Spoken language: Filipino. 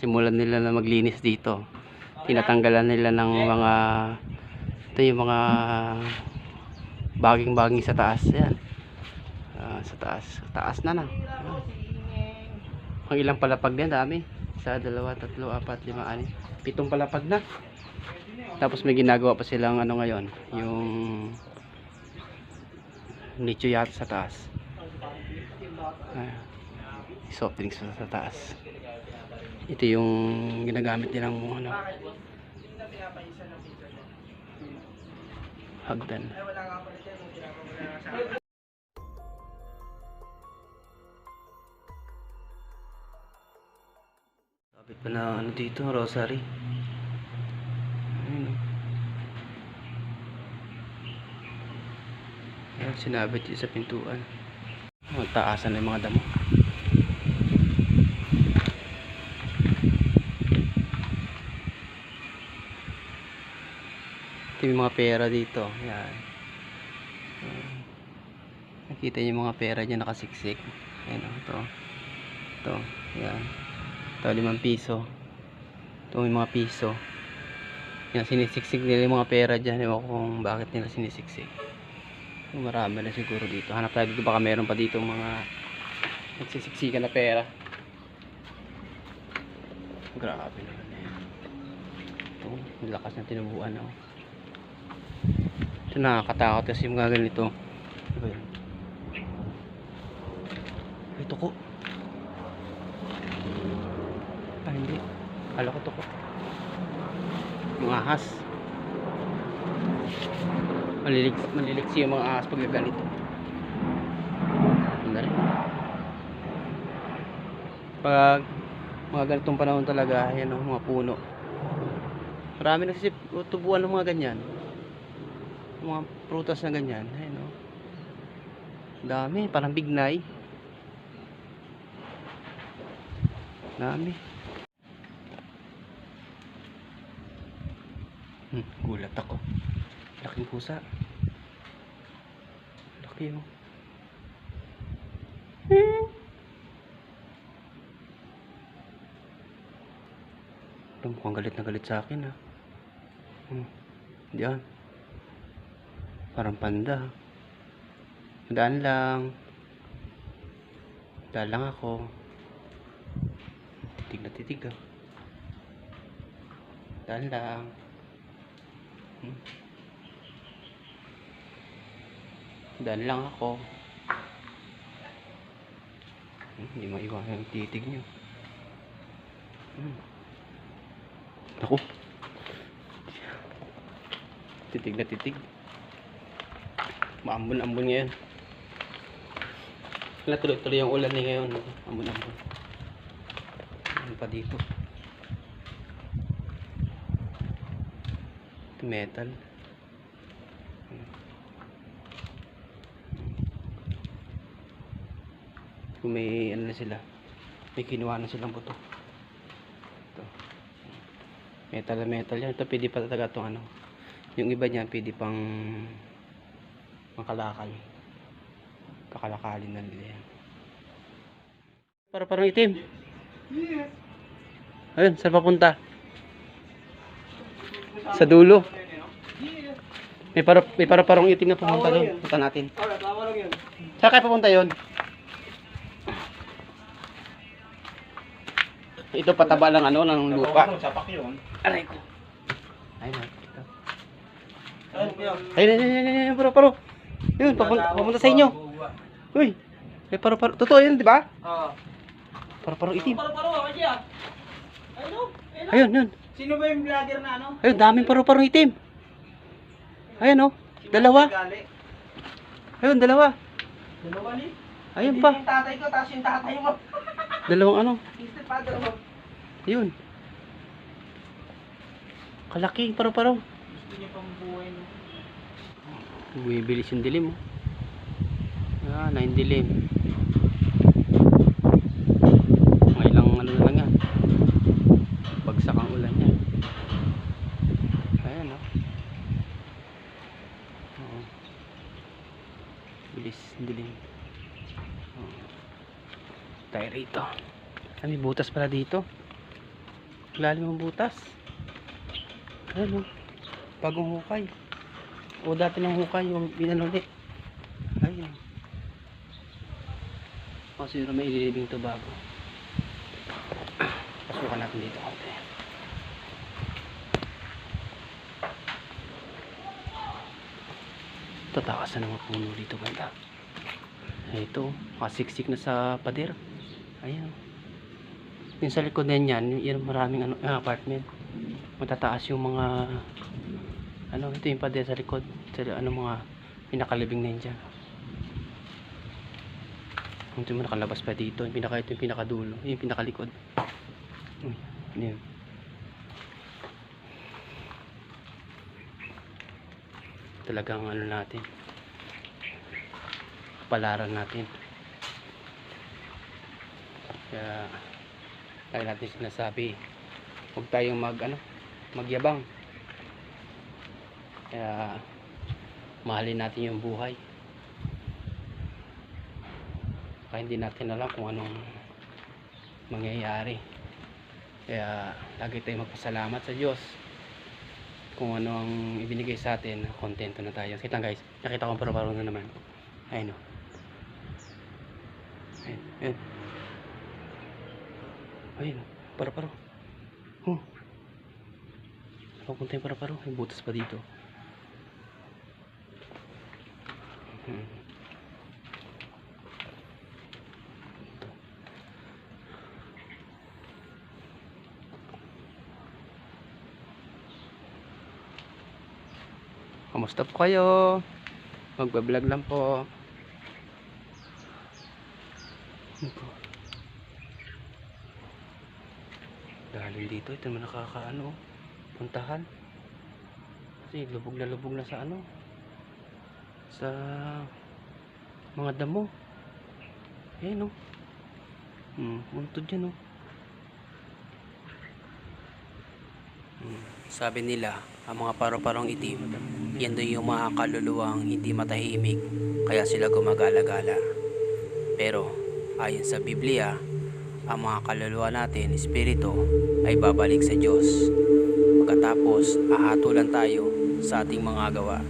simulan nila na maglinis dito. Tinatanggalan nila ng mga ito yung mga baging-baging sa taas. Yan. Ah, sa taas. Taas na na. Ang ilang palapag din, dami. Isa, dalawa, tatlo, apat, lima, anim. Pitong palapag na. Tapos may ginagawa pa silang ano ngayon, yung nicho yata sa taas. Ayan. Soft drinks pa sa taas. Ito yung ginagamit nilang ano, hagdan. Kapit pa na ano dito, rosary. Ayun. oh. Ayan, sinabit yun sa pintuan. Magtaasan na yung mga damo. Ito yung mga pera dito. Yan. Ayan. Nakita niyo yung mga pera dyan nakasiksik. Ayan o, ito. Ito. Yan. Ito, limang piso. Ito yung mga piso. Yan, sinisiksik nila yung mga pera dyan. Ewan kung bakit nila sinisiksik. Marami na siguro dito. Hanap tayo dito. Baka meron pa dito mga nagsisiksikan na pera. Grabe naman yan. Ito, ang lakas ng tinubuan. Oh. Ito nakakatakot kasi mga ganito. Ay, tuko. Ah, hindi. Kala ko tuko. Mga ahas. Malilig, maliliksi yung mga ahas pag ganito. Ang rin. Pag mga ganitong panahon talaga, ayan o, mga puno. Marami nagsisip, tubuan ng mga ganyan. Mga prutas na ganyan. Ayan o. Dami, parang bignay. Dami. Hmm, gulat ako. Laking pusa. Laki oh. Ito, mukhang galit na galit sa akin ah. Hmm. Diyan. Parang panda. Daan lang. Daan lang ako. Titig na titig ah. Daan lang. Hmm. Daan lang ako. Hmm, Hindi maiwanan yung titig nyo. Hmm. Ako. Titig na titig. Maambon-ambon ngayon. Wala tuloy-tuloy yung ulan ni ngayon. Ambon-ambon. Ano pa dito? Ito metal. Kung may ano na sila. May kinuha na silang buto. Ito. Metal na metal yan. Ito pwede pa talaga itong ano. Yung iba niyan pwede pang makalakal. Kakalakalin na nila yan. Para parang itim. Ayun, saan papunta? Sa dulo. May para may para parang itim na pumunta doon. Punta natin. Saan kayo pupunta yon? Ito pataba lang ano ng lupa. Yun. Aray ko. Ayun. Ito. Ayun, kuya. Ayun, ayun, ayun, ayun, paro, paro. Yun, papunta, papunta sa inyo. Uy, may paro. Totoo yun, di ba? Paro, paro itim. Paro-paro, ako siya. Ayun, ayun. Ayun, yun. Sino ba yung vlogger na ano? Ayun, daming paro itim. Ayun, oh. Dalawa. Ayun, dalawa. Dalawa ni. Ayun pa. Yung tatay ko, tapos yung tatay mo. Dalawang ano. Instant father mo. Yun. Kalaki, paro, paro. Gusto niya pang buhay no. Bumibilis yung dilim, oh. Ah, na yung dilim. Mga ilang ano na lang yan. Bagsak ang ulan yan. Ayan, oh. Oo. Bilis, dilim. Oo. Tayo rito. Ah, may butas pala dito. Lalim ang butas. Ano? Bagong hukay. O dati ng hukay yung pinanuli. Ayun. Kasi yun may ililibing to bago. Pasukan natin dito konti. Tatakas na mga puno dito ganda. Ito, makasiksik na sa pader. Ayan. Yung sa likod na yan, yan maraming ano, ah, apartment. Matataas yung mga ano, ito yung pader sa likod. Sa ano mga pinakalibing na yan dyan. Ito yung nakalabas pa dito. Yung pinaka, ito yung pinakadulo. Yung pinakalikod. Uy, ano yun? Talagang ano natin. Palaran natin. Kaya lagi natin sinasabi huwag tayong mag ano magyabang kaya mahalin natin yung buhay. Kaya hindi natin alam kung anong mangyayari. Kaya lagi tayong magpasalamat sa Diyos. Kung ano ang ibinigay sa atin kontento na tayo. Kita guys nakita ko parang na naman. Ayun o ayun ayun. Ayun para-paro oh. Papunta yung para-paro may butas pa dito Kamusta po kayo? Magbablog lang po? Dahil dito, ito naman nakakaano. Puntahan. Kasi lubog na lubog na sa ano. Sa mga damo. Ayan o. Hmm, buntod yan o. Hmm. Sabi nila, ang mga paro-parong itim, yan doon yung mga kaluluwang hindi matahimik, kaya sila gumagala-gala. Pero, ayon sa Biblia, ang mga kaluluwa natin, espiritu, ay babalik sa Diyos. Pagkatapos, ahatulan tayo sa ating mga gawa.